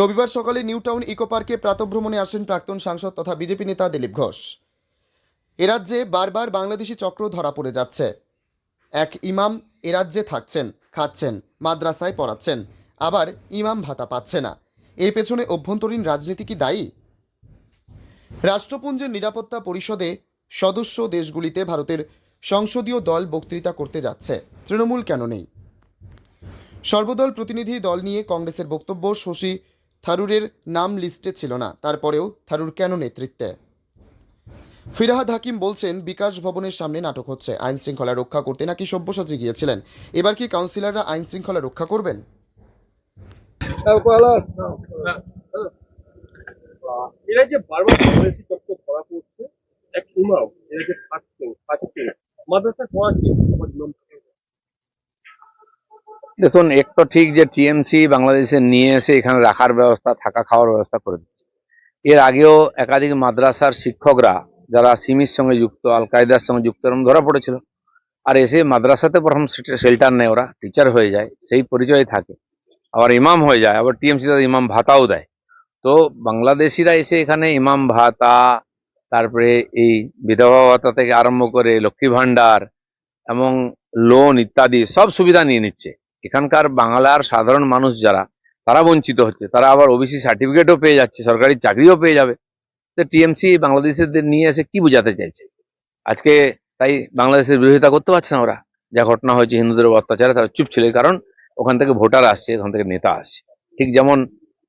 রবিবার সকালে new town eco পার্কে প্রাতভ্রমণে আসেন প্রাক্তন সাংসদ তথা বিজেপি নেতা দিলীপ ঘোষ। এ রাজ্যে বারবার বাংলাদেশি চক্র ধরা পড়ে যাচ্ছে। এক ইমাম এ রাজ্যে থাকছেন খাচ্ছেন মাদ্রাসায় পড়াচ্ছেন, আবার ইমাম ভাতা পাচ্ছে না। এর পেছনে অভ্যন্তরীণ রাজনীতি কি দায়ী? রাষ্ট্রপুঞ্জের নিরাপত্তা পরিষদে সদস্য দেশগুলিতে ভারতের সংসদীয় দল বক্তৃতা করতে যাচ্ছে। তৃণমূল কেন নেই? সর্বদল প্রতিনিধি দল নিয়ে কংগ্রেসের বক্তব্য শশী থারুরের নাম লিস্টে ছিল না, তারপরেও থারুর কেন নেতৃত্বে? ফিরাহাদ হাকিম বলছেন, বিকাশ ভবনের সামনে নাটক হচ্ছে, আইন শৃঙ্খলা রক্ষা করতে নাকি সব্যসাচী গিয়েছিলেন। এবার কি কাউন্সিলররা আইন শৃঙ্খলা রক্ষা করবেন? এরা যে বারবার ধরা পড়ছে, এক ইমাম, এরা যে মাদ্রাসা। দেখুন, এক তো ঠিক যে টিএমসি বাংলাদেশে নিয়ে এসে এখানে রাখার ব্যবস্থা, থাকা, খাওয়ার ব্যবস্থা করে দিচ্ছে। এর আগেও একাধিক মাদ্রাসার শিক্ষকরা, যারা সিমির সঙ্গে যুক্ত আল কায়দার সঙ্গে যুক্ত এরকম ধরা পড়েছিল। আর এসে মাদ্রাসাতে প্রথম শেল্টার নেয় ওরা টিচার হয়ে যায়, সেই পরিচয় থাকে। আবার ইমাম হয়ে যায়, আবার টিএমসি তাদের ইমাম ভাতাও দেয়। তো বাংলাদেশিরা এসে এখানে ইমাম ভাতা, তারপরে এই বিধবা ভাতা থেকে আরম্ভ করে লক্ষ্মী ভাণ্ডার, এবং লোন ইত্যাদি সব সুবিধা নিয়ে নিচ্ছে। এখানকার বাংলার সাধারণ মানুষ যারা, তারা বঞ্চিত হচ্ছে। তারা আবার ওবিসি সার্টিফিকেটও পেয়ে যাচ্ছে, সরকারি চাকরিও পেয়ে যাবে। তো টিএমসি বাংলাদেশের নিয়ে এসে কি বোঝাতে চাইছে? আজকে তাই বাংলাদেশের বিরোধিতা করতে পারছে না ওরা। যা ঘটনা হয়েছে, হিন্দুদের অত্যাচারে তারা চুপ ছিল। কারণ ওখান থেকে ভোটার আসছে ওখান থেকে নেতা আসছে। ঠিক যেমন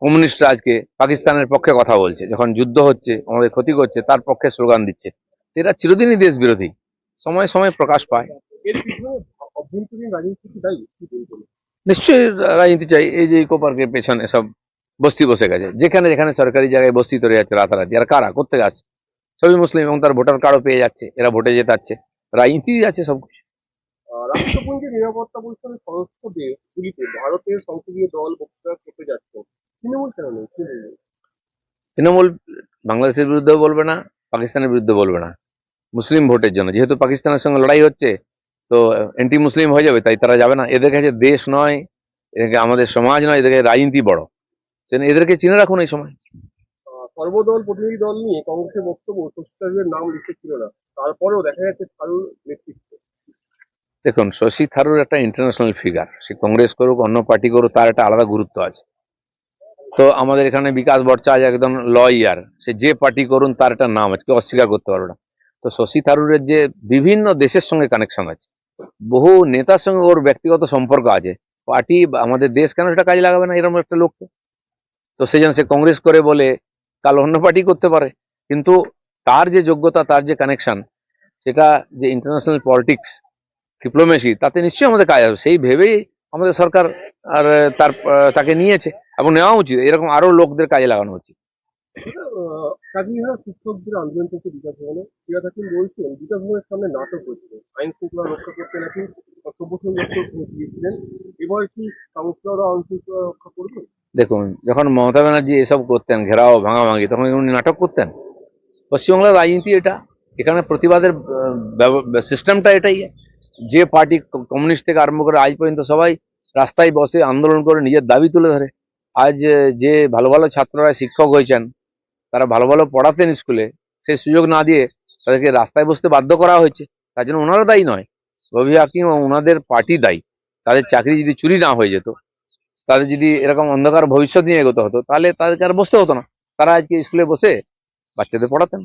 কমিউনিস্টরা আজকে পাকিস্তানের পক্ষে কথা বলছে, যখন যুদ্ধ হচ্ছে, আমাদের ক্ষতি করছে, তার পক্ষে স্লোগান দিচ্ছে। এরা চিরদিনই দেশ বিরোধী সময় সময় প্রকাশ পায়। অভ্যন্তরীণ রাজনীতি কি দায়ী? নিশ্চয়ই রাজনীতি চাই। এই যে ইকো পার্কের পেছনে সব বস্তি বসে গেছে। যেখানে যেখানে সরকারি জায়গায় বস্তি তৈরি যাচ্ছে রাতারাতি। আর কারা? করতে আসছে? সবই মুসলিম এবং তার ভোটার কার্ডও পেয়ে যাচ্ছে। এরা ভোটে জেতাচ্ছে। রাজনীতি আছে সব কিছু। রাষ্ট্রপুঞ্জের নিরাপত্তা পরিষদের সদস্য দেশগুলিতে ভারতের সংসদীয় দল বক্তৃতা করতে যাচ্ছে। তৃণমূল কেন নেই? তৃণমূল বাংলাদেশের বিরুদ্ধেও বলবে না পাকিস্তানের বিরুদ্ধে বলবে না। মুসলিম ভোটের জন্য। যেহেতু পাকিস্তানের সঙ্গে লড়াই হচ্ছে তো এন্টি মুসলিম হয়ে যাবে তাই তারা যাবে না। এদের কাছে দেশ নয় এদেরকে আমাদের সমাজ নয় এদেরকে রাজনীতি বড়। সেজন্য এদেরকে চিনে রাখুন এই সময়। সর্বদল প্রতিনিধি দল নিয়ে কংগ্রেসের বক্তব্য নাম লিখে ছিল না। তারপরেও দেখা যাচ্ছে থারুর নেতৃত্ব। দেখুন শশী থারুর একটা ইন্টারন্যাশনাল ফিগার সে কংগ্রেস করুক অন্য পার্টি করুক তার একটা আলাদা গুরুত্ব আছে। তো আমাদের এখানে বিকাশ ভট্টাচার্য একদম লয়ার সে যে পার্টি করুন তার একটা নাম আছে কেউ অস্বীকার করতে পারবে না। তো শশী থারুরের যে বিভিন্ন দেশের সঙ্গে কানেকশন আছে বহু নেতার সঙ্গে ওর ব্যক্তিগত সম্পর্ক আছে। পার্টি আমাদের দেশ কেন সেটা কাজে লাগাবে না এরকম একটা লোককে? তো সেই জন্য সে কংগ্রেস করে বলে, কাল অন্য পার্টি করতে পারে। কিন্তু তার যে যোগ্যতা, তার যে কানেকশন সেটা যে ইন্টারন্যাশনাল পলিটিক্স ডিপ্লোমেসি তাতে নিশ্চয়ই আমাদের কাজ হবে। সেই ভেবেই আমাদের সরকার আর তার তাকে নিয়েছে এবং নেওয়া উচিত। এরকম আরও লোকদের কাজে লাগানো উচিত। শিক্ষকদের আন্দোলন করছে বিকাশ বলছেন নাটক করতে নাকি শৃঙ্খলা রক্ষা দেখুন, যখন মমতা ব্যানার্জি এসব করতেন, ঘেরাও, ভাঙাভাঙি, তখন উনি নাটক করতেন? পশ্চিমবাংলার রাজনীতি এটা। এখানে প্রতিবাদের সিস্টেমটা এটাই। যে পার্টি কমিউনিস্ট থেকে আরম্ভ করে আজ পর্যন্ত সবাই রাস্তায় বসে আন্দোলন করে নিজের দাবি তুলে ধরে। আজ যে ভালো ভালো ছাত্ররা শিক্ষক হয়েছেন তারা ভালো ভালো পড়াতেন স্কুলে সেই সুযোগ না দিয়ে তাদেরকে রাস্তায় বসতে বাধ্য করা হয়েছে। তার জন্য ওনারা দায়ী নয়, রবি হাকিম ওনাদের পার্টি দায়ী। তাদের চাকরি যদি চুরি না হয়ে যেত, তাদের যদি এরকম অন্ধকার ভবিষ্যৎ নিয়ে এগোতে হতো, তাহলে তাদেরকে আর বসতে হতো না। তারা আজকে স্কুলে বসে বাচ্চাদের পড়াতেন।